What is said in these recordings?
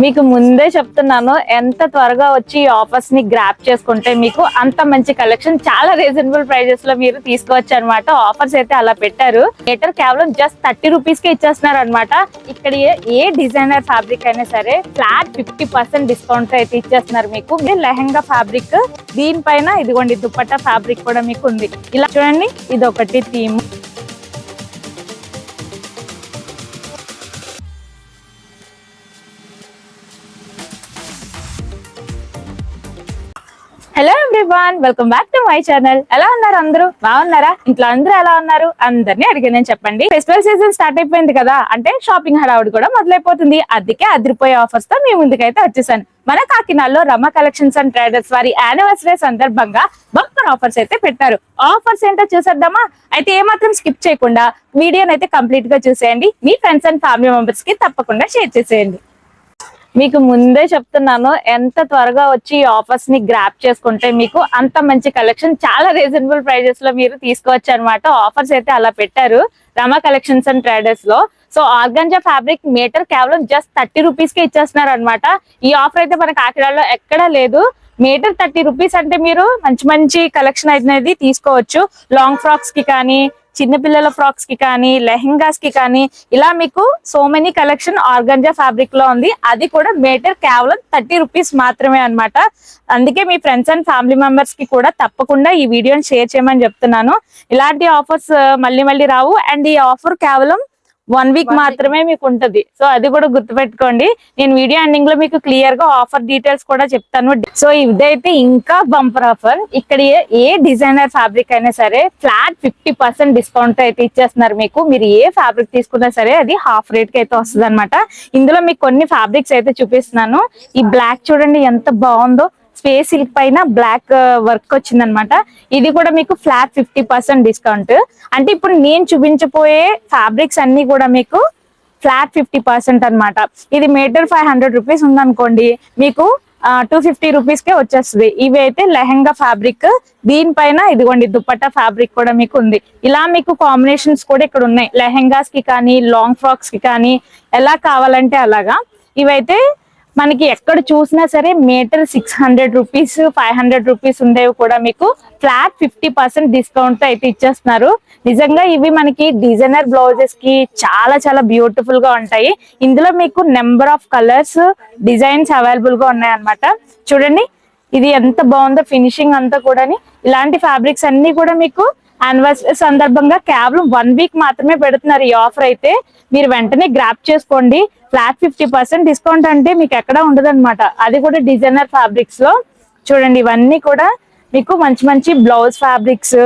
మీకు ముందే చెప్తున్నాను ఎంత త్వరగా వచ్చి ఈ ఆఫర్స్ని గ్రాప్ చేసుకుంటే మీకు అంత మంచి కలెక్షన్ చాలా రీజనబుల్ ప్రైజెస్లో మీరు తీసుకోవచ్చు అనమాట ఆఫర్స్ అయితే అలా పెట్టారు. మీటర్ కేవలం జస్ట్ థర్టీ రూపీస్కి ఇచ్చేస్తున్నారు అనమాట ఇక్కడ ఏ- డిజైనర్ ఫ్యాబ్రిక్ అయినా సరే ఫ్లాట్ ఫిఫ్టీ పర్సెంట్ డిస్కౌంట్ అయితే ఇచ్చేస్తున్నారు మీకు. ఇది లెహంగా ఫ్యాబ్రిక్ దీనిపైన ఇదిగోండి దుప్పట్టా ఫ్యాబ్రిక్ కూడా మీకు ఉంది. ఇలా చూడండి ఇది ఒకటి theme everyone welcome back to my channel ఎలా ఉన్నారు అందరూ? బాగున్నారా? ఇంట్లో అందరూ ఎలా ఉన్నారు? అందరినీ అడిగాను చెప్పండి. ఫెస్టివల్ సీజన్ స్టార్ట్ అయిపోయింది కదా అంటే షాపింగ్ హడావుడి కూడా మొదలైపోతుంది. అందుకే అదిరిపోయే ఆఫర్స్తో మీ ముందుకైతే వచ్చేసాను. మన కాకినాడలో రమ కలెక్షన్స్ అండ్ ట్రేడర్స్ వారి యానివర్సరీ సందర్భంగా బంపర్ ఆఫర్స్ అయితే పెట్టారు. ఆఫర్స్ ఏంటో చూసేద్దామా? అయితే ఏమాత్రం స్కిప్ చేయకుండా వీడియోని అయితే కంప్లీట్గా చూసేయండి. మీ ఫ్రెండ్స్ అండ్ ఫ్యామిలీ మెంబర్స్కి తప్పకుండా షేర్ చేసేయండి. మీకు ముందే చెప్తున్నాను ఎంత త్వరగా వచ్చి ఈ ఆఫర్స్ని గ్రాప్ చేసుకుంటే మీకు అంత మంచి కలెక్షన్ చాలా రీజనబుల్ ప్రైజెస్లో మీరు తీసుకోవచ్చు అనమాట ఆఫర్స్ అయితే అలా పెట్టారు రమ కలెక్షన్స్ అండ్ ట్రేడర్స్లో. సో ఆర్గంజా ఫ్యాబ్రిక్ మీటర్ కేవలం జస్ట్ థర్టీ రూపీస్ కే ఇచ్చేస్తున్నారు అనమాట ఈ ఆఫర్ అయితే మన కాకినాడలో ఎక్కడా లేదు. మీటర్ థర్టీ రూపీస్ అంటే మీరు మంచి మంచి కలెక్షన్ అనేది తీసుకోవచ్చు. లాంగ్ ఫ్రాక్స్కి కానీ చిన్న పిల్లల ఫ్రాక్స్కి కానీ లెహెంగాస్కి కానీ ఇలా మీకు సో మెనీ కలెక్షన్ ఆర్గంజా ఫ్యాబ్రిక్లో ఉంది. అది కూడా మీటర్ కేవలం థర్టీ రూపీస్ మాత్రమే అన్నమాట. అందుకే మీ ఫ్రెండ్స్ అండ్ ఫ్యామిలీ మెంబర్స్కి కూడా తప్పకుండా ఈ వీడియోని షేర్ చేయమని చెప్తున్నాను. ఇలాంటి ఆఫర్స్ మళ్ళీ మళ్ళీ రావు. అండ్ ఈ ఆఫర్ కేవలం వన్ వీక్ మాత్రమే మీకు ఉంటది సో అది కూడా గుర్తుపెట్టుకోండి. నేను వీడియో ఎండింగ్లో మీకు క్లియర్గా ఆఫర్ డీటెయిల్స్ కూడా చెప్తాను. సో ఇదైతే ఇంకా బంపర్ ఆఫర్ ఇక్కడ ఏ- డిజైనర్ ఫ్యాబ్రిక్ అయినా సరే ఫ్లాట్ ఫిఫ్టీ పర్సెంట్ డిస్కౌంట్ అయితే ఇచ్చేస్తున్నారు మీకు. మీరు ఏ ఫ్యాబ్రిక్ తీసుకున్నా సరే అది హాఫ్ రేట్కి అయితే వస్తుంది ఇందులో మీకు కొన్ని ఫ్యాబ్రిక్స్ అయితే చూపిస్తున్నాను. ఈ బ్లాక్ చూడండి ఎంత బాగుందో. స్పేస్ సిల్క్ పైన బ్లాక్ వర్క్ వచ్చింది అనమాట ఇది కూడా మీకు ఫ్లాట్ ఫిఫ్టీ పర్సెంట్ డిస్కౌంట్. అంటే ఇప్పుడు నేను చూపించబోయే ఫ్యాబ్రిక్స్ అన్ని కూడా మీకు ఫ్లాట్ ఫిఫ్టీ పర్సెంట్ అనమాట. ఇది మీటర్ ఫైవ్ హండ్రెడ్ రూపీస్ ఉందనుకోండి మీకు టూ ఫిఫ్టీ రూపీస్ కే వచ్చేస్తుంది. ఇవి అయితే లెహంగా ఫ్యాబ్రిక్ దీనిపైన ఇదిగోండి దుప్పట్టా ఫ్యాబ్రిక్ కూడా మీకు ఉంది. ఇలా మీకు కాంబినేషన్స్ కూడా ఇక్కడ ఉన్నాయి. లెహంగాస్కి కానీ లాంగ్ ఫ్రాక్స్కి కానీ ఎలా కావాలంటే అలాగా. ఇవైతే మనకి ఎక్కడ చూసినా సరే meter six hundred rupees five hundred rupees ఉండేవి కూడా మీకు. ఫ్లాట్ ఫిఫ్టీ పర్సెంట్ డిస్కౌంట్ అయితే ఇచ్చేస్తున్నారు. నిజంగా ఇవి మనకి డిజైనర్ బ్లౌజెస్కి చాలా చాలా బ్యూటిఫుల్గా ఉంటాయి. ఇందులో మీకు నెంబర్ ఆఫ్ కలర్స్ డిజైన్స్ అవైలబుల్గా ఉన్నాయి అన్నమాట చూడండి ఇది ఎంత బాగుందో ఫినిషింగ్ అంతా కూడా ఇలాంటి ఫ్యాబ్రిక్స్ అన్ని కూడా మీకు యానివర్సరీ సందర్భంగా కేవలం వన్ వీక్ మాత్రమే పెడుతున్నారు ఈ ఆఫర్ అయితే. మీరు వెంటనే గ్రాప్ చేసుకోండి. ఫ్లాట్ ఫిఫ్టీ పర్సెంట్ డిస్కౌంట్ అంటే మీకు ఎక్కడ ఉండదు అది కూడా డిజైనర్ ఫ్యాబ్రిక్స్లో. చూడండి ఇవన్నీ కూడా మీకు మంచి మంచి బ్లౌజ్ ఫ్యాబ్రిక్స్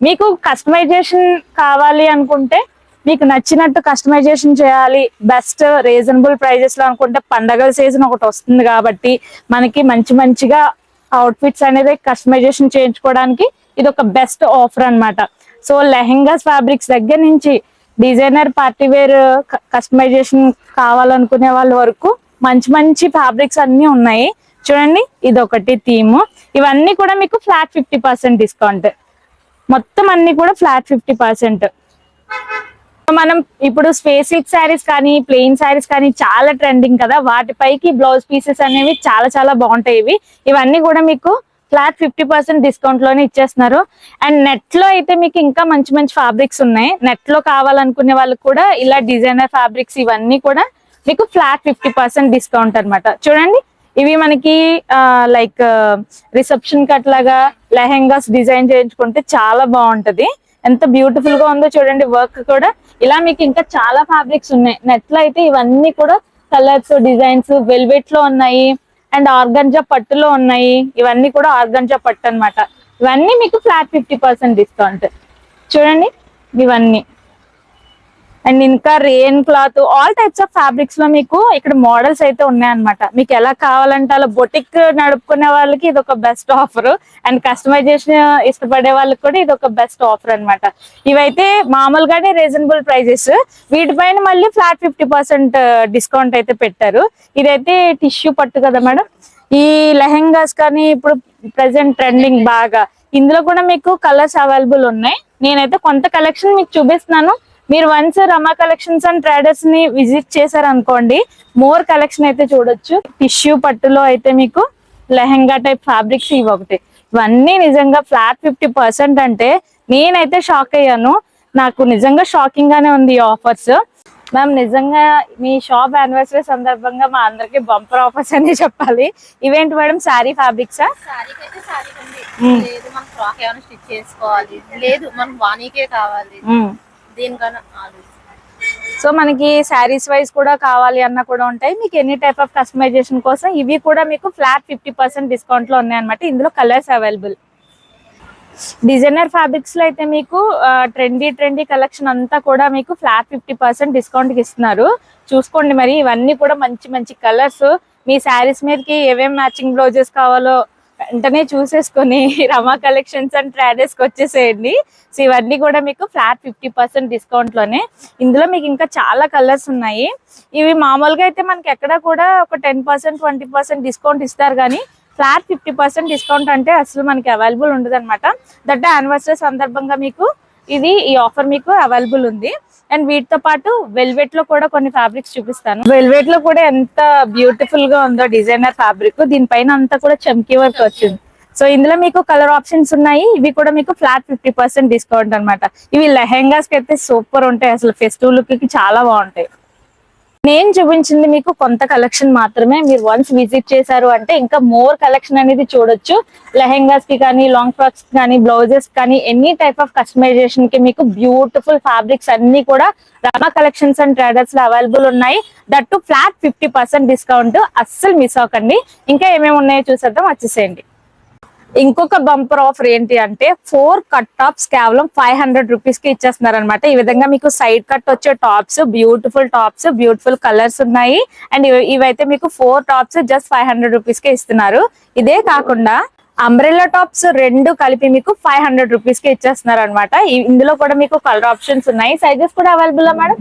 మీకు కస్టమైజేషన్ కావాలి అనుకుంటే మీకు నచ్చినట్టు కస్టమైజేషన్ చేయాలి. బెస్ట్ రీజనబుల్ ప్రైజెస్లో అనుకుంటే పండగల సీజన్ ఒకటి వస్తుంది కాబట్టి మనకి మంచి మంచిగా అవుట్ఫిట్స్ అనేది కస్టమైజేషన్ చేయించుకోవడానికి ఇది ఒక బెస్ట్ ఆఫర్ అన్నమాట. సో లెహెంగాస్ ఫ్యాబ్రిక్స్ దగ్గర నుంచి డిజైనర్ పార్టీ వేర్ కస్టమైజేషన్ కావాలనుకునే వాళ్ళ వరకు మంచి మంచి ఫ్యాబ్రిక్స్ అన్ని ఉన్నాయి. చూడండి ఇది ఒకటి థీమ్. ఇవన్నీ కూడా మీకు ఫ్లాట్ ఫిఫ్టీ పర్సెంట్ డిస్కౌంట్. మొత్తం అన్ని కూడా ఫ్లాట్ ఫిఫ్టీ పర్సెంట్. మనం ఇప్పుడు స్పేసిక్ శారీస్ కానీ ప్లెయిన్ శారీస్ కానీ చాలా ట్రెండింగ్ కదా. వాటిపైకి బ్లౌజ్ పీసెస్ అనేవి చాలా చాలా బాగుంటాయి ఇవి. ఇవన్నీ కూడా మీకు ఫ్లాట్ ఫిఫ్టీ పర్సెంట్ డిస్కౌంట్లోనే ఇచ్చేస్తున్నారు. అండ్ నెట్లో అయితే మీకు ఇంకా మంచి మంచి ఫ్యాబ్రిక్స్ ఉన్నాయి. నెట్లో కావాలనుకునే వాళ్ళకి కూడా ఇలా డిజైనర్ ఫ్యాబ్రిక్స్ ఇవన్నీ కూడా మీకు ఫ్లాట్ ఫిఫ్టీ పర్సెంట్ డిస్కౌంట్ అన్నమాట. చూడండి ఇవి మనకి లైక్ రిసెప్షన్ కట్ లాగా లెహెంగాస్ డిజైన్ చేయించుకుంటే చాలా బాగుంటది. ఎంత బ్యూటిఫుల్గా ఉందో చూడండి వర్క్ కూడా. ఇలా మీకు ఇంకా చాలా ఫ్యాబ్రిక్స్ ఉన్నాయి. నెట్లో అయితే ఇవన్నీ కూడా కలర్స్ డిజైన్స్ వెల్వెట్లో ఉన్నాయి. అండ్ ఆర్గంజా పట్టులో ఉన్నాయి. ఇవన్నీ కూడా ఆర్గంజా పట్టు అన్నమాట ఇవన్నీ మీకు ఫ్లాట్ ఫిఫ్టీ పర్సెంట్ డిస్కౌంట్. చూడండి ఇవన్నీ. అండ్ ఇంకా rain cloth all types of ఫ్యాబ్రిక్స్లో మీకు ఇక్కడ మోడల్స్ అయితే ఉన్నాయన్నమాట. మీకు ఎలా కావాలంటే అలా బొటిక్ నడుపుకునే వాళ్ళకి ఇది ఒక బెస్ట్ ఆఫర్ అండ్ కస్టమైజేషన్ ఇష్టపడే వాళ్ళకి కూడా ఇది ఒక బెస్ట్ ఆఫర్ అన్నమాట. ఇవైతే మామూలుగానే రీజనబుల్ ప్రైజెస్ వీటిపైన మళ్ళీ ఫ్లాట్ ఫిఫ్టీ పర్సెంట్ డిస్కౌంట్ అయితే పెట్టారు. ఇదైతే టిష్యూ పట్టు కదా మేడం? ఈ లెహెంగాస్ కానీ ఇప్పుడు ప్రెసెంట్ ట్రెండింగ్ బాగా. ఇందులో కూడా మీకు కలర్స్ అవైలబుల్ ఉన్నాయి. నేనైతే కొంత కలెక్షన్ మీకు చూపిస్తున్నాను. మీరు వన్స్ రమా కలెక్షన్స్ అండ్ ట్రేడర్స్ని విజిట్ చేశారు అనుకోండి మోర్ కలెక్షన్ అయితే చూడొచ్చు. టిష్యూ పట్టులో అయితే మీకు లెహెంగా టైప్ ఫ్యాబ్రిక్స్ ఇవి ఒకటి. ఇవన్నీ నిజంగా ఫ్లాట్ ఫిఫ్టీ పర్సెంట్ అంటే నేనైతే షాక్ అయ్యాను. నాకు నిజంగా షాకింగ్ గానే ఉంది ఈ ఆఫర్స్. మ్యామ్ నిజంగా మీ షాప్ యానివర్సరీ సందర్భంగా మా అందరికి బంపర్ ఆఫర్స్ అని చెప్పాలి. ఇవేంటి మేడం శారీ ఫ్యాబ్రిక్సా మ్మ్. లేదు మనం ఫ్రాక్ ఏమైనా స్టిచ్ చేసుకోవాలి. లేదు మనకు వాణికే కావాలి. సో మనకి శారీస్ వైజ్ కూడా కావాలి అన్న కూడా ఉంటాయి. మీకు ఎనీ టైప్ ఆఫ్ కస్టమైజేషన్ కోసం ఇవి కూడా మీకు ఫ్లాట్ ఫిఫ్టీ పర్సెంట్ డిస్కౌంట్లో ఉన్నాయి అనమాట ఇందులో కలర్స్ అవైలబుల్. డిజైనర్ ఫ్యాబ్రిక్స్లో అయితే మీకు ట్రెండీ ట్రెండీ కలెక్షన్ అంతా కూడా మీకు ఫ్లాట్ ఫిఫ్టీ పర్సెంట్ డిస్కౌంట్కి ఇస్తున్నారు. చూసుకోండి మరి ఇవన్నీ కూడా మంచి మంచి కలర్స్. మీ శారీస్ మీదకి ఏమేమి మ్యాచింగ్ బ్లౌజెస్ కావాలో వెంటనే చూసేసుకొని రమా కలెక్షన్స్ అండ్ ట్రాడర్స్కి వచ్చేసేయండి. సో ఇవన్నీ కూడా మీకు ఫ్లాట్ ఫిఫ్టీ పర్సెంట్ డిస్కౌంట్లోనే ఇందులో మీకు ఇంకా చాలా కలర్స్ ఉన్నాయి. ఇవి మామూలుగా అయితే మనకి ఎక్కడ కూడా ఒక ten percent twenty percent discount ఇస్తారు కానీ ఫ్లాట్ ఫిఫ్టీ పర్సెంట్ డిస్కౌంట్ అంటే అసలు మనకి అవైలబుల్ ఉండదు అనమాట దట్ యానివర్సరీ సందర్భంగా మీకు ఇది ఈ ఆఫర్ మీకు అవైలబుల్ ఉంది. అండ్ వీటితో పాటు వెల్వెట్లో కూడా కొన్ని ఫ్యాబ్రిక్స్ చూపిస్తాను. వెల్వెట్లో కూడా ఎంత బ్యూటిఫుల్గా ఉందో డిజైనర్ ఫ్యాబ్రిక్. దీనిపైన అంతా కూడా చమ్కీ వర్క్ వచ్చింది. సో ఇందులో మీకు కలర్ ఆప్షన్స్ ఉన్నాయి. ఇవి కూడా మీకు ఫ్లాట్ ఫిఫ్టీ పర్సెంట్ డిస్కౌంట్ అనమాట ఇవి లెహెంగాస్కి అయితే సూపర్ ఉంటాయి. అసలు ఫెస్టివల్ లుక్కి చాలా బాగుంటాయి. నేను చూపించింది మీకు కొంత కలెక్షన్ మాత్రమే. మీరు వన్స్ విజిట్ చేశారు అంటే ఇంకా మోర్ కలెక్షన్ అనేది చూడొచ్చు. లెహెంగాస్కి కానీ లాంగ్ ఫ్రాక్స్ కానీ బ్లౌజెస్ కానీ ఎనీ టైప్ ఆఫ్ కస్టమైజేషన్కి మీకు బ్యూటిఫుల్ ఫ్యాబ్రిక్స్ అన్ని కూడా రమా కలెక్షన్స్ అండ్ ట్రేడర్స్లో అవైలబుల్ ఉన్నాయి. That too flat fifty percent discount అస్సలు మిస్ అవ్వకండి. ఇంకా ఏమేమి ఉన్నాయో చూసేద్దాం వచ్చేసేయండి. ఇంకొక బంపర్ ఆఫర్ ఏంటి అంటే ఫోర్ కట్ టాప్స్ కేవలం ఫైవ్ హండ్రెడ్ రూపీస్కి ఇచ్చేస్తున్నారు అనమాట ఈ విధంగా మీకు సైడ్ కట్ వచ్చే tops beautiful tops beautiful colours ఉన్నాయి. అండ్ ఇవైతే మీకు four tops just five hundred రూపీస్కి ఇస్తున్నారు. ఇదే కాకుండా అంబ్రెల్లా టాప్స్ రెండు కలిపి మీకు ఫైవ్ హండ్రెడ్ రూపీస్కి ఇచ్చేస్తున్నారు అనమాట ఇందులో కూడా మీకు కలర్ ఆప్షన్స్ ఉన్నాయి. సైజెస్ కూడా అవైలబుల్ మేడం?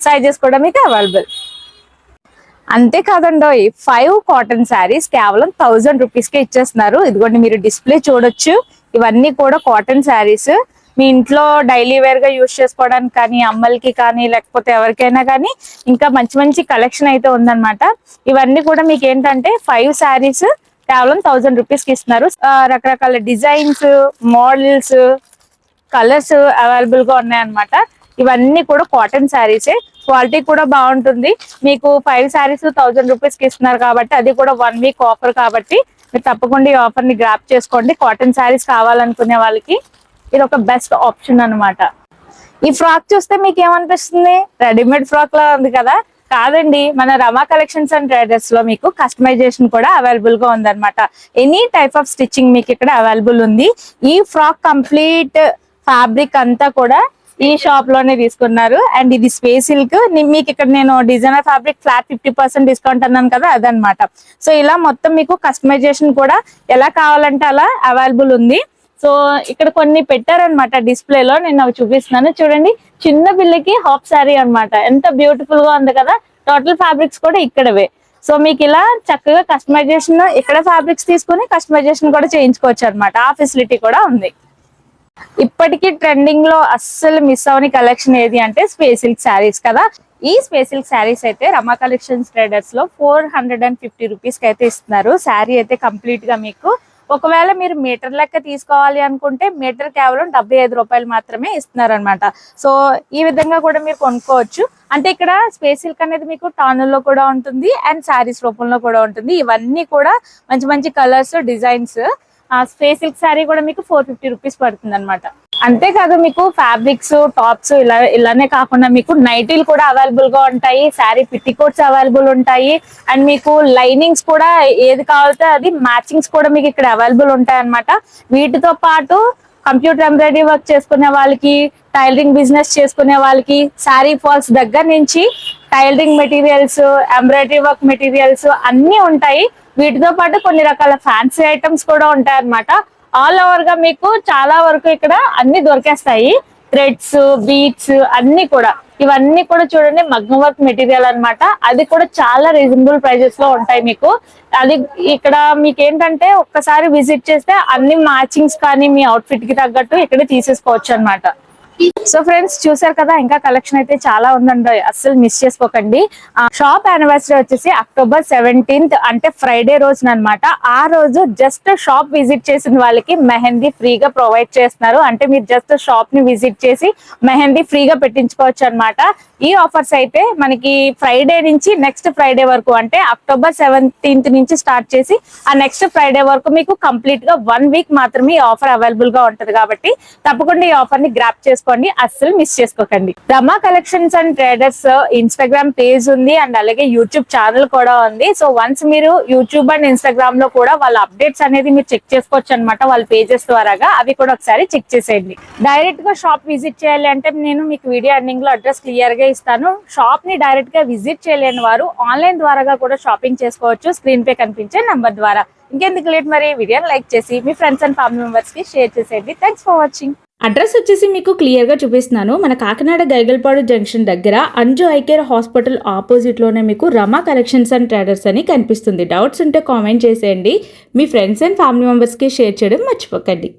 సైజెస్ కూడా మీకు అవైలబుల్. అంతేకాదండో ఫైవ్ కాటన్ శారీస్ కేవలం థౌజండ్ రూపీస్ కే ఇచ్చేస్తున్నారు. ఇదిగోండి మీరు డిస్ప్లే చూడొచ్చు. ఇవన్నీ కూడా కాటన్ శారీస్ మీ ఇంట్లో డైలీ వేర్గా యూజ్ చేసుకోవడానికి కానీ అమ్మలకి కానీ లేకపోతే ఎవరికైనా కానీ ఇంకా మంచి మంచి కలెక్షన్ అయితే ఉందన్నమాట. ఇవన్నీ కూడా మీకు ఏంటంటే ఫైవ్ శారీస్ కేవలం థౌజండ్ రూపీస్కి ఇస్తున్నారు. రకరకాల డిజైన్స్ మోడల్స్ కలర్స్ అవైలబుల్గా ఉన్నాయన్నమాట. ఇవన్నీ కూడా కాటన్ శారీసే క్వాలిటీ కూడా బాగుంటుంది. మీకు ఫైవ్ శారీస్ థౌజండ్ రూపీస్కి ఇస్తున్నారు కాబట్టి అది కూడా వన్ వీక్ ఆఫర్ కాబట్టి మీరు తప్పకుండా ఈ ఆఫర్ని గ్రాప్ చేసుకోండి. కాటన్ శారీస్ కావాలనుకునే వాళ్ళకి ఇది ఒక బెస్ట్ ఆప్షన్ అనమాట ఈ ఫ్రాక్ చూస్తే మీకు ఏమనిపిస్తుంది? రెడీమేడ్ ఫ్రాక్ లా ఉంది కదా? కాదండి మన రమా కలెక్షన్స్ అండ్ ట్రేడర్స్లో మీకు కస్టమైజేషన్ కూడా అవైలబుల్గా ఉందన్నమాట. ఎనీ టైప్ ఆఫ్ స్టిచ్చింగ్ మీకు ఇక్కడ అవైలబుల్ ఉంది. ఈ ఫ్రాక్ కంప్లీట్ ఫ్యాబ్రిక్ అంతా కూడా ఈ షాప్లోనే తీసుకున్నారు. అండ్ ఇది స్పేస్ సిల్క్ మీకు ఇక్కడ నేను designer fabric flat fifty percent discount అన్నాను కదా అదనమాట సో ఇలా మొత్తం మీకు కస్టమైజేషన్ కూడా ఎలా కావాలంటే అలా అవైలబుల్ ఉంది. సో ఇక్కడ కొన్ని పెట్టారనమాట డిస్ప్లే లో. నేను అవి చూపిస్తున్నాను. చూడండి చిన్న పిల్లకి హాఫ్ శారీ అన్నమాట. ఎంత బ్యూటిఫుల్గా ఉంది కదా. టోటల్ ఫ్యాబ్రిక్స్ కూడా ఇక్కడవే. సో మీకు ఇలా చక్కగా కస్టమైజేషన్ ఇక్కడ ఫ్యాబ్రిక్స్ తీసుకుని కస్టమైజేషన్ కూడా చేయించుకోవచ్చు అనమాట ఆ ఫెసిలిటీ కూడా ఉంది. ఇప్పటికీ ట్రెండింగ్లో అస్సలు మిస్ అవని కలెక్షన్ ఏది అంటే స్పేస్ సిల్క్ శారీస్ కదా. ఈ స్పేస్ సిల్క్ శారీస్ అయితే రమా కలెక్షన్స్ ట్రేడర్స్లో ఫోర్ హండ్రెడ్ అండ్ ఫిఫ్టీ రూపీస్కి అయితే ఇస్తున్నారు. శారీ అయితే కంప్లీట్గా మీకు. ఒకవేళ మీరు మీటర్ లెక్క తీసుకోవాలి అనుకుంటే మీటర్ కేవలం డెబ్బై ఐదు రూపాయలు మాత్రమే ఇస్తున్నారు అనమాట సో ఈ విధంగా కూడా మీరు కొనుక్కోవచ్చు. అంటే ఇక్కడ స్పేస్ సిల్క్ అనేది మీకు టానుల్లో కూడా ఉంటుంది అండ్ శారీస్ రూపంలో కూడా ఉంటుంది. ఇవన్నీ కూడా మంచి మంచి కలర్స్ డిజైన్స్ ఆ స్పేస్ సిల్క్ శారీ కూడా మీకు ఫోర్ ఫిఫ్టీ రూపీస్ పడుతుంది అనమాట అంతేకాదు మీకు ఫ్యాబ్రిక్స్ టాప్స్ ఇలా ఇలానే కాకుండా మీకు నైటీలు కూడా అవైలబుల్గా ఉంటాయి శారీ పిట్టికోట్స్ అవైలబుల్ ఉంటాయి. అండ్ మీకు లైనింగ్స్ కూడా ఏది కావాలితే అది మ్యాచింగ్స్ కూడా మీకు ఇక్కడ అవైలబుల్ ఉంటాయి అనమాట వీటితో పాటు కంప్యూటర్ ఎంబ్రాయిడరీ వర్క్ చేసుకునే వాళ్ళకి టైలరింగ్ బిజినెస్ చేసుకునే వాళ్ళకి శారీ ఫాల్స్ దగ్గర నుంచి tailoring materials embroidery work materials అన్నీ ఉంటాయి. వీటితో పాటు కొన్ని రకాల ఫ్యాన్సీ ఐటమ్స్ కూడా ఉంటాయి అన్నమాట ఆల్ ఓవర్గా మీకు చాలా వరకు ఇక్కడ అన్ని దొరికేస్తాయి. థ్రెడ్స్ బీట్స్ అన్ని కూడా. ఇవన్నీ కూడా చూడండి మగ్గం వర్క్ మెటీరియల్ అన్నమాట. అది కూడా చాలా రీజనబుల్ ప్రైజెస్లో ఉంటాయి మీకు. అది ఇక్కడ మీకు ఏంటంటే ఒక్కసారి విజిట్ చేస్తే అన్ని మ్యాచింగ్స్ కానీ మీ అవుట్ఫిట్కి తగ్గట్టు ఇక్కడ తీసేసుకోవచ్చు అన్నమాట. సో ఫ్రెండ్స్ చూసారు కదా ఇంకా కలెక్షన్ అయితే చాలా ఉందండి. అస్సలు మిస్ చేసుకోకండి. షాప్ యానివర్సరీ వచ్చేసి అక్టోబర్ సెవెంటీన్త్ అంటే ఫ్రైడే రోజున అనమాట ఆ రోజు జస్ట్ షాప్ విజిట్ చేసిన వాళ్ళకి మెహందీ ఫ్రీగా ప్రొవైడ్ చేస్తున్నారు. అంటే మీరు జస్ట్ షాప్ని విజిట్ చేసి మెహందీ ఫ్రీగా పెట్టించుకోవచ్చు అన్నమాట. ఈ ఆఫర్స్ అయితే మనకి ఫ్రైడే నుంచి నెక్స్ట్ ఫ్రైడే వరకు అంటే అక్టోబర్ సెవెంటీన్త్ నుంచి స్టార్ట్ చేసి ఆ నెక్స్ట్ ఫ్రైడే వరకు మీకు కంప్లీట్గా వన్ వీక్ మాత్రమే ఈ ఆఫర్ అవైలబుల్గా ఉంటది కాబట్టి తప్పకుండా ఈ ఆఫర్ని గ్రాప్ చేసుకోండి అస్సలు మిస్ చేసుకోకండి. Rama collections and traders Instagram page ఉంది అండ్ అలాగే యూట్యూబ్ ఛానల్ కూడా ఉంది. సో వన్స్ మీరు యూట్యూబ్ అండ్ ఇన్స్టాగ్రామ్లో కూడా వాళ్ళ అప్డేట్స్ అనేది మీరు చెక్ చేసుకోవచ్చు అనమాట వాళ్ళ పేజెస్ ద్వారాగా. అవి కూడా ఒకసారి చెక్ చేసేయండి. డైరెక్ట్గా షాప్ విజిట్ చేయాలి అంటే నేను మీకు వీడియో ఎండింగ్లో అడ్రస్ క్లియర్గా ఇస్తాను. షాప్ని డైరెక్ట్గా విజిట్ చేయలేని వారు ఆన్లైన్ ద్వారా కూడా షాపింగ్ చేసుకోవచ్చు. స్క్రీన్ పే కనిపించే నంబర్ ద్వారా. ఇంకెందుకు లేట్ మరి? వీడియోని లైక్ చేసి మీ ఫ్రెండ్స్ అండ్ ఫ్యామిలీ మెంబర్స్కి షేర్ చేసేయండి. థ్యాంక్స్ ఫర్ వాచింగ్ అడ్రస్ వచ్చేసి మీకు క్లియర్గా చూపిస్తున్నాను. మన కాకినాడ గైగల్పాడు జంక్షన్ దగ్గర అంజు ఐకేర్ హాస్పిటల్ ఆపోజిట్లోనే మీకు రమా కలెక్షన్స్ అండ్ ట్రేడర్స్ అని కనిపిస్తుంది. డౌట్స్ ఉంటే కామెంట్ చేసేయండి. మీ ఫ్రెండ్స్ అండ్ ఫ్యామిలీ మెంబర్స్కి షేర్ చేయడం మర్చిపోకండి.